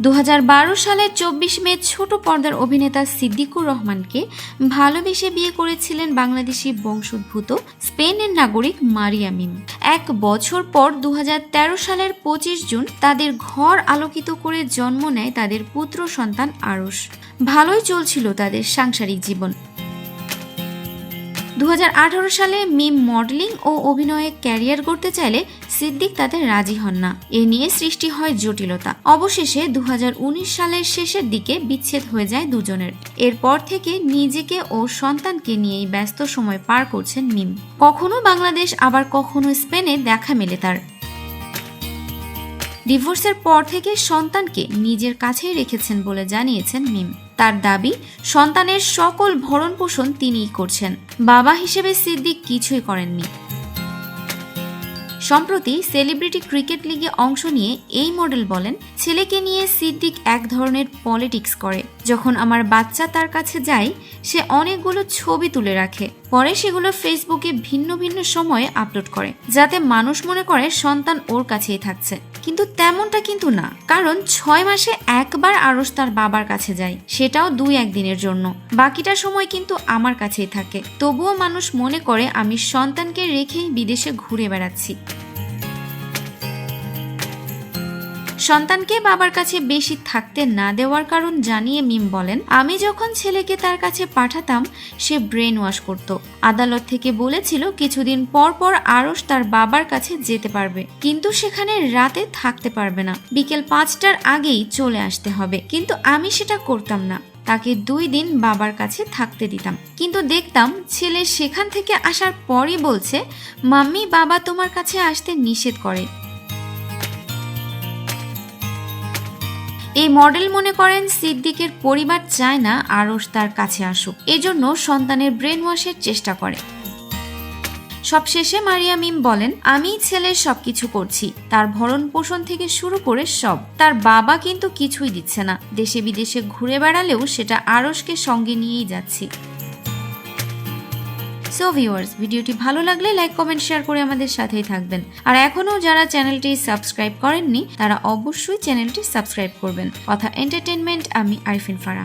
দু সালের চব্বিশ মে ছোট পর্দার অভিনেতা সিদ্দিকুর রহমানকে ভালোবেসে বিয়ে করেছিলেন বাংলাদেশি বংশোদ্ভূত স্পেনের নাগরিক মারিয়া মিম। এক বছর পর দু সালের পঁচিশ জুন তাদের ঘর আলোকিত করে জন্ম নেয় তাদের পুত্র সন্তান আরস ভালোই চলছিল তাদের সাংসারিক জীবন। দু হাজার আঠারো সালে মিম মডেলিং ও অভিনয়ে ক্যারিয়ার করতে চাইলে সিদ্দিক তাতে রাজি হন না। এ নিয়ে সৃষ্টি হয় জটিলতা। অবশেষে দু সালের শেষের দিকে বিচ্ছেদ হয়ে যায় দুজনের। এরপর থেকে নিজেকে ও সন্তানকে নিয়েই ব্যস্ত সময় পার করছেন মিম। কখনো বাংলাদেশ, আবার কখনো স্পেনে দেখা মেলে তার। ডিভোর্সের পর থেকে সন্তানকে নিজের কাছেই রেখেছেন বলে জানিয়েছেন মিম। তার দাবি, সন্তানের সকল ভরণ পোষণ তিনিই করছেন। বাবা হিসেবে সিদ্দিক কিছুই করেননি। সম্প্রতি সেলিব্রিটি ক্রিকেট লিগে অংশ নিয়ে এই মডেল বলেন, ছেলেকে নিয়ে সিদ্দিক এক ধরনের পলিটিক্স করে। যখন আমার বাচ্চা তার কাছে যায়, সে অনেকগুলো ছবি তুলে রাখে। পরে সেগুলো ফেসবুকে ভিন্ন ভিন্ন সময়ে আপলোড করে, যাতে মানুষ মনে করে সন্তান ওর কাছেই থাকছে। কিন্তু তেমনটা কিন্তু না, কারণ ছয় মাসে একবার আরস তার বাবার কাছে যায়, সেটাও দুই একদিনের জন্য। বাকিটা সময় কিন্তু আমার কাছেই থাকে। তবুও মানুষ মনে করে আমি সন্তানকে রেখেই বিদেশে ঘুরে বেড়াচ্ছি। সন্তানকে বাবার কাছে বেশি থাকতে না দেওয়ার কারণ জানিয়ে মিম বলেন, আমি যখন ছেলেকে তার কাছে পাঠাতাম, সে ব্রেন ওয়াশ করত। আদালত থেকে বলেছিল কিছুদিন পর পর আরস তার বাবার কাছে যেতে পারবে। কিন্তু সেখানে রাতে থাকতে পারবে না। বিকেল পাঁচটার আগেই চলে আসতে হবে। কিন্তু আমি সেটা করতাম না। তাকে দুই দিন বাবার কাছে থাকতে দিতাম। কিন্তু দেখতাম ছেলে সেখান থেকে আসার পরই বলছে, মাম্মি, বাবা তোমার কাছে আসতে নিষেধ করে। এই মডেল মনে করেন সিদ্দিকের পরিবার চায় না আরস তার কাছে আসুক। এজন্য সন্তানের ব্রেন ওয়াশের চেষ্টা করে। সবশেষে মারিয়া মিম বলেন, আমি ছেলের সবকিছু করছি। তার ভরণ পোষণ থেকে শুরু করে সব। তার বাবা কিন্তু কিছুই দিচ্ছে না। দেশে বিদেশে ঘুরে বেড়ালেও সেটা আরসকে সঙ্গে নিয়েই যাচ্ছি। সো ভিউয়ার্স, ভিডিওটি ভালো লাগলে লাইক, কমেন্ট, শেয়ার করে আমাদের সাথেই থাকবেন। আর এখনও যারা চ্যানেলটি সাবস্ক্রাইব করেননি, তারা অবশ্যই চ্যানেলটি সাবস্ক্রাইব করবেন। কথা এন্টারটেনমেন্ট আমি আরিফিন ফারা